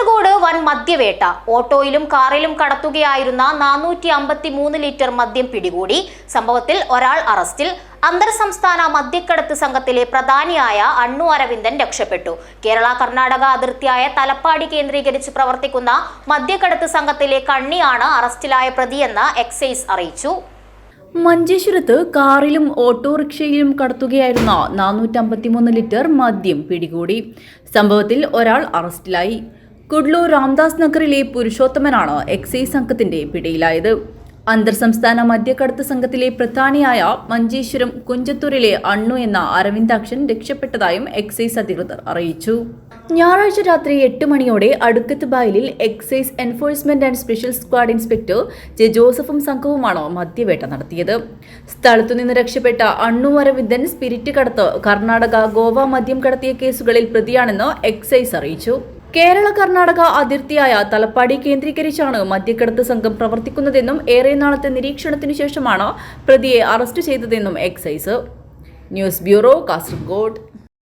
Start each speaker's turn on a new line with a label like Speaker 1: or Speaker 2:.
Speaker 1: കാസർഗോഡ് വൻ മദ്യവേട്ട. ഓട്ടോയിലും കാറിലും കടത്തുകയായിരുന്ന നാനൂറ്റി അമ്പത്തി മൂന്ന് ലിറ്റർ മദ്യം പിടികൂടി. സംഭവത്തിൽ ഒരാൾ അറസ്റ്റിൽ. അന്തർ സംസ്ഥാന മദ്യക്കടത്ത് സംഘത്തിലെ പ്രധാനിയായ അണ്ണു അരവിന്ദൻ രക്ഷപ്പെട്ടു. കേരള കർണാടക അതിർത്തിയായ തലപ്പാടി കേന്ദ്രീകരിച്ച് പ്രവർത്തിക്കുന്ന മദ്യക്കടത്ത് സംഘത്തിലെ കണ്ണിയാണ് അറസ്റ്റിലായ പ്രതിയെന്ന് എക്സൈസ് അറിയിച്ചു.
Speaker 2: മഞ്ചേശ്വരത്ത് കാറിലും ഓട്ടോറിക്ഷയിലും കടത്തുകയായിരുന്ന നാനൂറ്റമ്പത്തിമൂന്ന് ലിറ്റർ മദ്യം പിടികൂടി. സംഭവത്തിൽ ഒരാൾ അറസ്റ്റിലായി. കുഡ്ലൂർ രാംദാസ് നഗറിലെ പുരുഷോത്തമനാണ് എക്സൈസ് സംഘത്തിന്റെ പിടിയിലായത്. അന്തർ സംസ്ഥാന മദ്യക്കടത്ത് സംഘത്തിലെ പ്രധാനിയായ മഞ്ചേശ്വരം കുഞ്ചത്തൂരിലെ അണ്ണു എന്ന അരവിന്ദാക്ഷൻ രക്ഷപ്പെട്ടതായും എക്സൈസ് അധികൃതർ അറിയിച്ചു. ഞായറാഴ്ച രാത്രി എട്ട് മണിയോടെ അടുക്കത്ത് ബായലിൽ excise enforcement and special squad inspector J ജോസഫും സംഘവുമാണ് മദ്യവേട്ട നടത്തിയത്. സ്ഥലത്തുനിന്ന് രക്ഷപ്പെട്ട അണ്ണു അരവിന്ദൻ സ്പിരിറ്റ് കടത്ത് കർണാടക ഗോവ മദ്യം കടത്തിയ കേസുകളിൽ പ്രതിയാണെന്ന് എക്സൈസ് അറിയിച്ചു. കേരള കർണാടക അതിർത്തിയായ തലപ്പാടി കേന്ദ്രീകരിച്ചാണ് മദ്യക്കടത്ത് സംഘം പ്രവർത്തിക്കുന്നതെന്നും ഏറെ നാളത്തെ നിരീക്ഷണത്തിനു ശേഷമാണ് പ്രതിയെ അറസ്റ്റ് ചെയ്തതെന്നും എക്സൈസ്. News bureau Kasaragod.